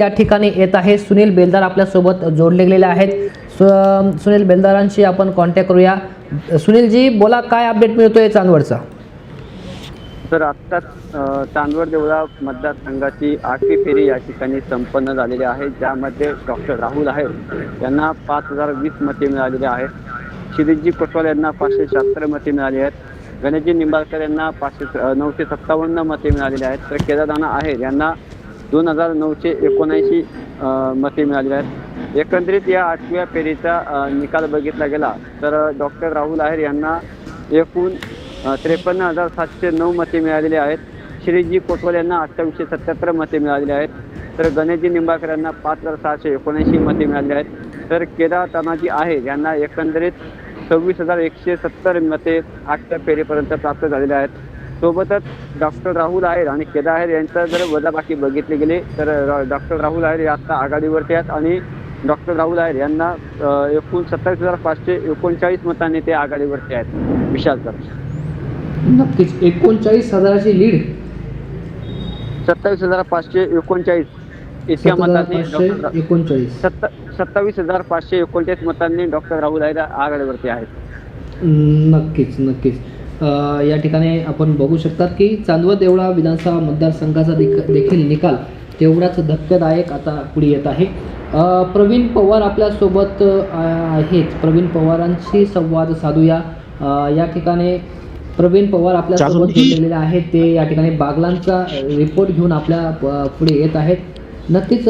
या ठिकाणी येत आहे. सुनील बेलदार आपल्यासोबत जोडले गेलेले आहेत. सु- सुनील बेलदारांशी आपण कॉन्टॅक्ट करूया. सुनीलजी बोला काय अपडेट मिळतोय चांदवडचा? तर आत्ताच चांदवड देवळा मतदारसंघाची आठवी फेरी या ठिकाणी संपन्न झालेली आहे. ज्यामध्ये डॉक्टर राहुल आहे यांना पाच हजार वीस मते मिळालेली आहेत. शिरीषजी कोटवाल यांना पाचशे शहात्तर मते मिळाली आहेत. गणेशजी निंबाळकर यांना पाचशे नऊशे सत्तावन्न मते मिळालेली आहेत. तर केदारदाना आहेर यांना दोन हजार नऊशे एकोणऐंशी मते मिळाली आहेत. एकंदरीत या आठव्या फेरीचा निकाल बघितला गेला तर डॉक्टर राहुल आहेर यांना एकूण त्रेपन्न हजार सातशे नऊ मते मिळालेली आहेत. श्रीजी कोटवाल यांना अठ्ठावीसशे सत्याहत्तर मते मिळालेली आहेत. तर गणेशजी निंबाळकर यांना पाच हजार सहाशे एकोणऐंशी मते मिळालेली आहेत. तर केदार तानाजी आहे यांना एकंदरीत सव्वीस हजार एकशे सत्तर मते आठव्या फेरीपर्यंत प्राप्त झालेले आहेत. सोबतच डॉक्टर राहुल आहेर आणि केदार आहेर यांचं जर वजाबाकी बघितली गेली तर डॉक्टर राहुल आहेर हे आता आघाडीवरती आहेत आणि डॉक्टर राहुल आहेर यांना एकूण सत्तावीस हजार पाचशे एकोणचाळीस मतांनी ते आघाडीवरती आहेत. विशाल सर. नक्कीच. एकोणचाळीस हजाराची लीड. सत्तावीस हजार पाचशे एकोणचाळीस इतक्या मतांनी एकोणचाळीस. सत्ता सत्तावीस हजार पाचशे एकोणचाळीस मतांनी डॉक्टर राहुल आहेर आघाडीवरती आहेत. नक्कीच नक्कीच. या ठिकाणी आपण बघू शकतात की चांदवड देवळा विधानसभा मतदारसंघाचा देख- देखील निकाल तेवढाच धक्कादायक आता पुढे येत आहे. प्रवीण पवार आपल्यासोबत आहेत. प्रवीण पवारांशी संवाद साधूया. या ठिकाणी प्रवीण पवार आपल्यासोबत जोडलेले आहेत. ते या ठिकाणी बागलांचा रिपोर्ट घेऊन आपल्या पुढे येत आहेत. नक्कीच